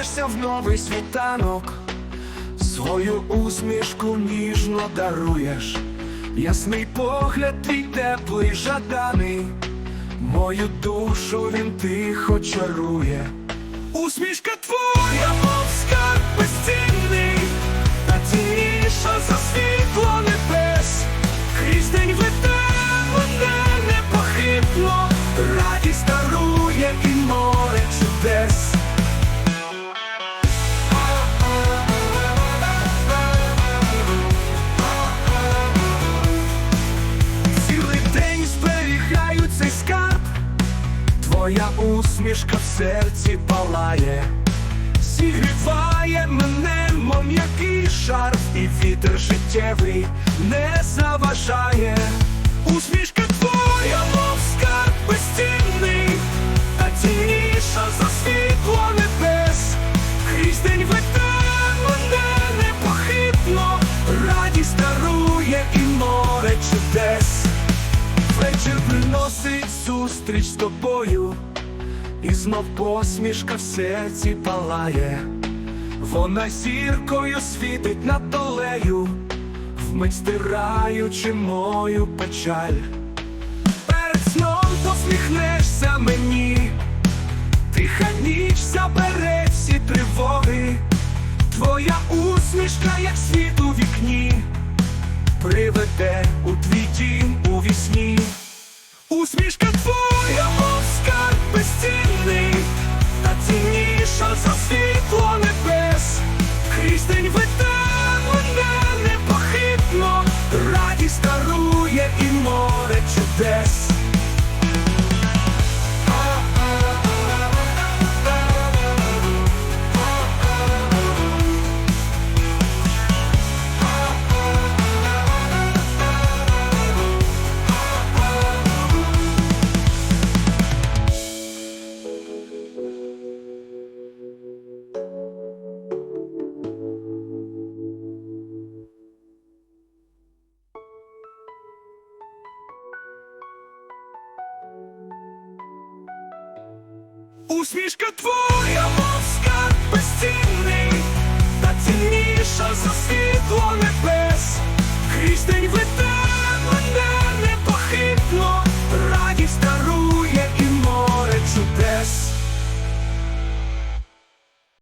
Прокидаєшся в новий світанок, свою усмішку ніжно даруєш, ясний погляд твій теплий жаданий, мою душу він тихо чарує. Усмішка твоя, твоя усмішка в серці палає, зігріває мене, мов м'який шарф, і вітер життєвий не заважає. Усмішка зустріч з тобою, і знов посмішка в серці палає, вона зіркою світить над долею, вмить стираючи мою печаль. Перед сном посміхнешся мені, тиха ніч забере всі тривоги, твоя усмішка, як світ у вікні приведе у цінніша Усмішка твоя, мов скарб безцінний, та цінніша за світло веде